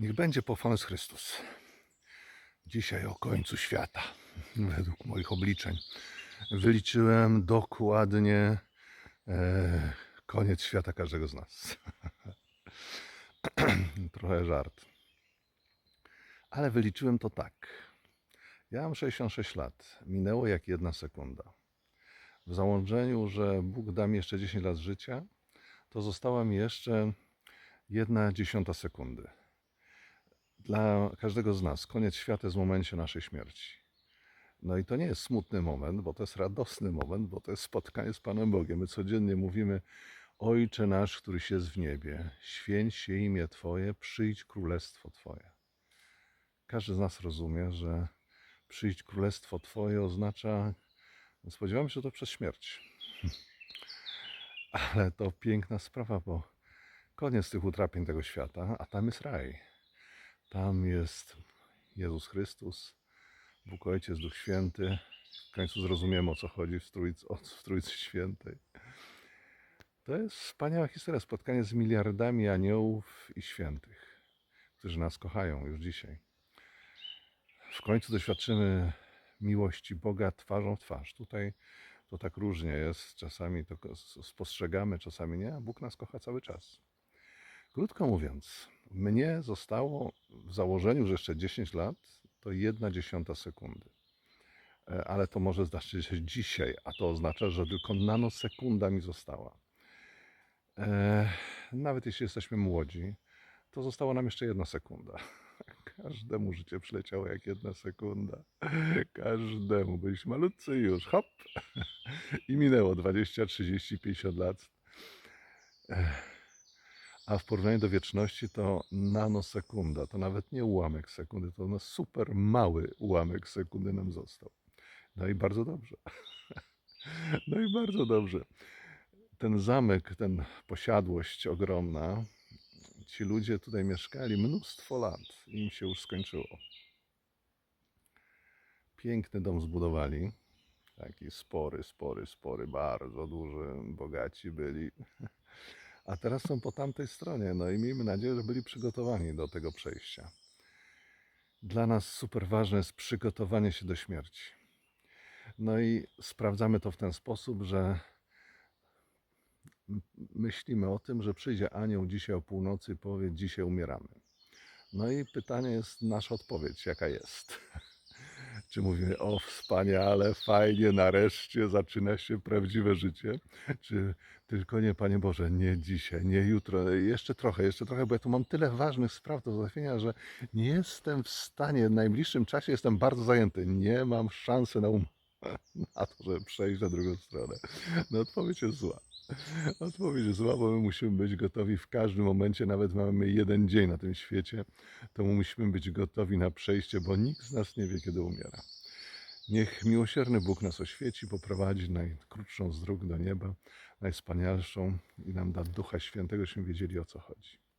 Niech będzie pochwalony Chrystus. Dzisiaj o końcu świata, według moich obliczeń. Wyliczyłem dokładnie e, koniec świata każdego z nas. Trochę żart. Ale wyliczyłem to tak. Ja mam 66 lat. Minęło jak jedna sekunda. W założeniu, że Bóg da mi jeszcze 10 lat życia, to została mi jeszcze jedna dziesiąta sekundy. Dla każdego z nas koniec świata jest w momencie naszej śmierci. No i to nie jest smutny moment, bo to jest radosny moment, bo to jest spotkanie z Panem Bogiem. My codziennie mówimy: Ojcze nasz, któryś jest w niebie, święć się imię Twoje, przyjdź królestwo Twoje. Każdy z nas rozumie, że przyjść królestwo Twoje oznacza, spodziewamy się, że to przez śmierć. Ale to piękna sprawa, bo koniec tych utrapień tego świata, a tam jest raj. Tam jest Jezus Chrystus, Bóg Ojciec, Duch Święty. W końcu zrozumiemy o co chodzi w Trójcy, o- w Trójcy Świętej. To jest wspaniała historia, spotkanie z miliardami aniołów i świętych, którzy nas kochają już dzisiaj. W końcu doświadczymy miłości Boga twarzą w twarz. Tutaj to tak różnie jest, czasami to spostrzegamy, czasami nie, Bóg nas kocha cały czas. Krótko mówiąc, mnie zostało w założeniu, że jeszcze 10 lat to jedna dziesiąta sekundy. E, Ale to może zdarzyć się dzisiaj, a to oznacza, że tylko nanosekunda mi została. E, Nawet jeśli jesteśmy młodzi, to została nam jeszcze jedna sekunda. Każdemu życie przyleciało jak jedna sekunda. Każdemu. Byliśmy malutcy już, hop. I minęło 20, 30, 50 lat. A w porównaniu do wieczności to nanosekunda, to nawet nie ułamek sekundy, to no super mały ułamek sekundy nam został. No i bardzo dobrze. No i bardzo dobrze. Ten zamek, ten posiadłość ogromna, ci ludzie tutaj mieszkali mnóstwo lat i im się już skończyło. Piękny dom zbudowali. Taki spory, spory, spory, bardzo duży, bogaci byli. A teraz są po tamtej stronie. No i miejmy nadzieję, że byli przygotowani do tego przejścia. Dla nas super ważne jest przygotowanie się do śmierci. No i sprawdzamy to w ten sposób, że myślimy o tym, że przyjdzie anioł dzisiaj o północy i powie: Dzisiaj umieramy. No i pytanie jest, nasza odpowiedź, jaka jest? Czy mówimy, o wspaniale, fajnie, nareszcie zaczyna się prawdziwe życie? Czy tylko nie, Panie Boże, nie dzisiaj, nie jutro, jeszcze trochę, jeszcze trochę, bo ja tu mam tyle ważnych spraw do załatwienia, że nie jestem w stanie, w najbliższym czasie jestem bardzo zajęty, nie mam szansy na, um- na to, żeby przejść na drugą stronę. No odpowiedź jest zła. Odpowiedź jest zła, bo my musimy być gotowi w każdym momencie, nawet mamy jeden dzień na tym świecie, to musimy być gotowi na przejście, bo nikt z nas nie wie, kiedy umiera. Niech miłosierny Bóg nas oświeci, poprowadzi najkrótszą z dróg do nieba, najwspanialszą i nam da Ducha Świętego, żebyśmy wiedzieli o co chodzi.